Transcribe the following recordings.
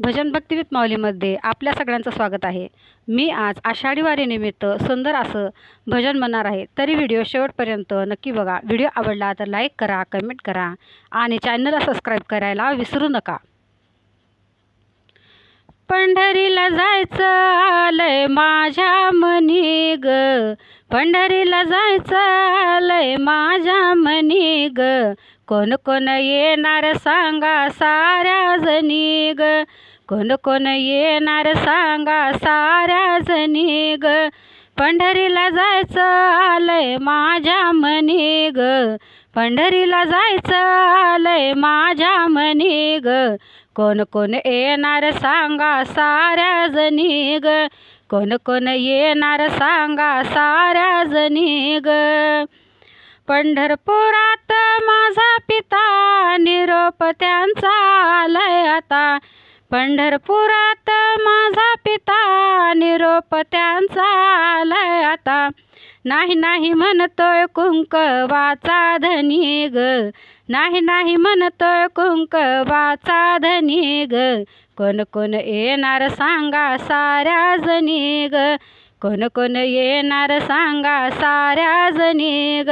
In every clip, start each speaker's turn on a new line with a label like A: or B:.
A: भजन भक्तिवीत माऊलीमध्ये आपल्या सगळ्यांचं स्वागत आहे. मी आज आषाढी वारीनिमित्त सुंदर असं भजन म्हणणार आहे. तरी व्हिडिओ शेवटपर्यंत नक्की बघा. व्हिडिओ आवडला तर लाईक करा कमेंट करा आणि चॅनलला सबस्क्राईब करायला विसरू नका. पंढरीला जायचं आलंय माझ्या मनी ग. पंढरीला जायचं आलंय माझ्या मनी ग. कोण कोण येणार सांगा साऱ्या जणी ग. कोण कोण येणार सांगा साऱ्या जणी ग पंढरीला जायचं आलंय माझ्या मनी ग. पंढरीला जायचं आलंय माझ्या मनी ग. कोण कोण येणार सांगा साऱ्या जणी ग कोण कोण येणार सांगा साऱ्या जणी ग पंढरपुरात माझा पिता निरोप त्यांचा आलाय आता. पंढरपुरात माझा पिता निरोप त्यांचा आलाय आता. नाही नाही म्हणतोय कुंकवाचा धनी ग. नाही नाही म्हणतोय कुंकवाचा धनी ग. कोण कोण येणार सांगा साऱ्या जणी ग. कोण कोण येणार सांगा साऱ्या जणी ग.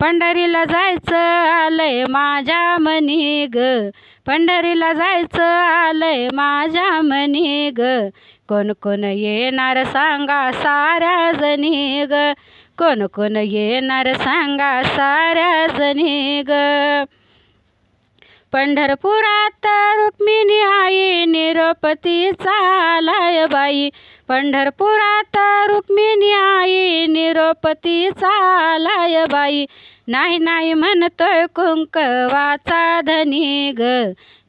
A: पंढरीला जायचं आलंय माझ्या मनी ग. पंढरीला जायचं आलंय माझ्या मनी ग. कोण कोण येणार सांगा साऱ्या जणी ग. कोण कोण येणार सांगा साऱ्या जणी ग. पंढरपुरात रुक्मिणी आई निरोपती चालाय बाई. पंढरपुरात रुक्मिणी न्यायी निरोपती चालाय बाई. नाही नाही म्हणतोय कुंकवाचा धनी ग.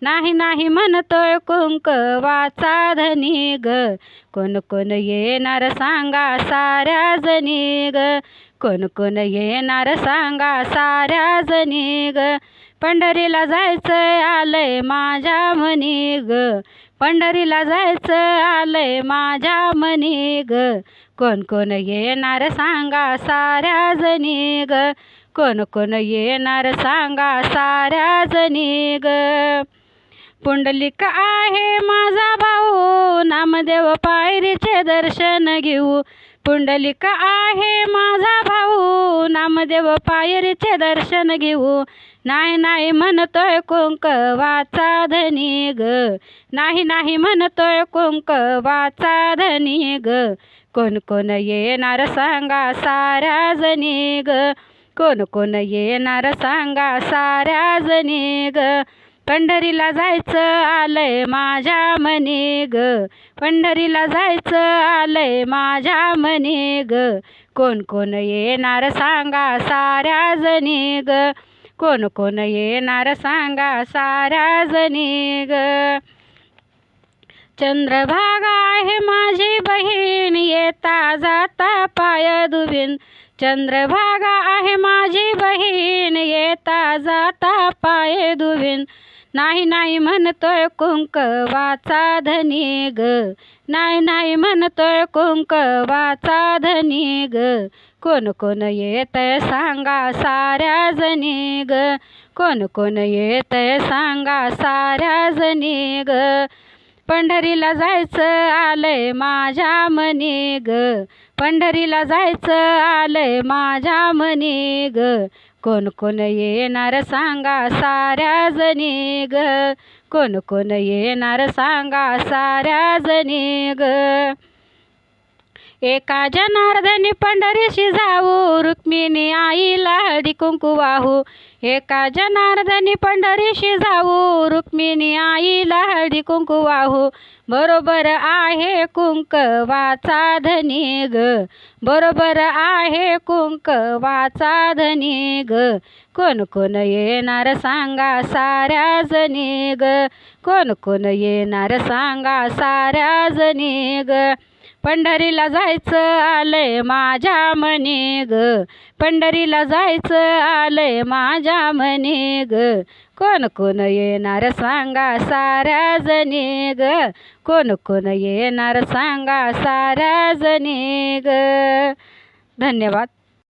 A: नाही नाही म्हणतोय कुंकवाचा धनी ग. कोण कोण येणार सांगा साऱ्या जणी ग. कोण कोण येणार सांगा साऱ्या जनी ग. पंढरीला जायचं आलंय माझ्या म्हणी ग. पंढरीला जायचं आलंय माझ्या म्हणी ग. कोण कोण येणार सांगा साऱ्या जणी ग? कोण कोण येणार सांगा साऱ्या जणी ग? पुंडलिक आहे माझा भाऊ नामदेव पायरीचे दर्शन घेऊ. पुंडलिक आहे माझा भाऊ नामदेव पायरीचे दर्शन घेऊ. नाही नाही म्हणतोय कुंकवाचा धनी ग. नाही नाही म्हणतोय कुंकवाचा धनी ग. कोण कोण येणार सांगा साऱ्या जणी ग? कोण कोण येणार सांगा साऱ्या जणी ग? पंढरीला जायचं आलंय माझ्या मनी ग. पंढरीला जायचं आलंय माझ्या मनी ग. कोण कोण येणार सांगा साऱ्या जणी ग? कोण कोण येणार सांगा साऱ्या जणी ग? चंद्रभागा आहे माझी बहीण येता जाता पाय दुबीन चंद्रभागा आहे माझी बहीण येता जाता पाय दुबीन नाही नाही म्हणतोय कुंकवाचा धनी ग. नाही नाही म्हणतोय कुंकवाचा धनी ग. कोण कोण येतय सांगा साऱ्या जणी ग. कोण कोण येतय सांगा साऱ्या जणी ग. पंढरीला जायचं आलंय माझ्या मनी ग. पंढरीला जायचं आलंय माझ्या मनी ग. कोण कोण येणार सांगा साऱ्या जणी ग. कोण कोण येणार सांगा साऱ्या जणी ग. एका जनार्दनी पंढरीशी जाऊ रुक्मिणी आईला हळदी कुंकू वाहू. एका जनार्दनी पंढरीशी जाऊ रुक्मिणी आईला हळदी कुंकू वाहू. बरोबर आहे कुंकवाचा धनी ग. बरोबर आहे कुंकवाचा धनी ग. कोण कोण येणार सांगा साऱ्या जनी ग. कोण कोण येणार सांगा साऱ्या जनी ग. पंढरीला जायचं आलंय माझ्या मनी ग. पंढरीला जायचं आलंय माझ्या मनी ग. कोण कोण येणार सांगा साऱ्या जणी ग. कोण कोण येणार सांगा साऱ्या जणी ग. धन्यवाद.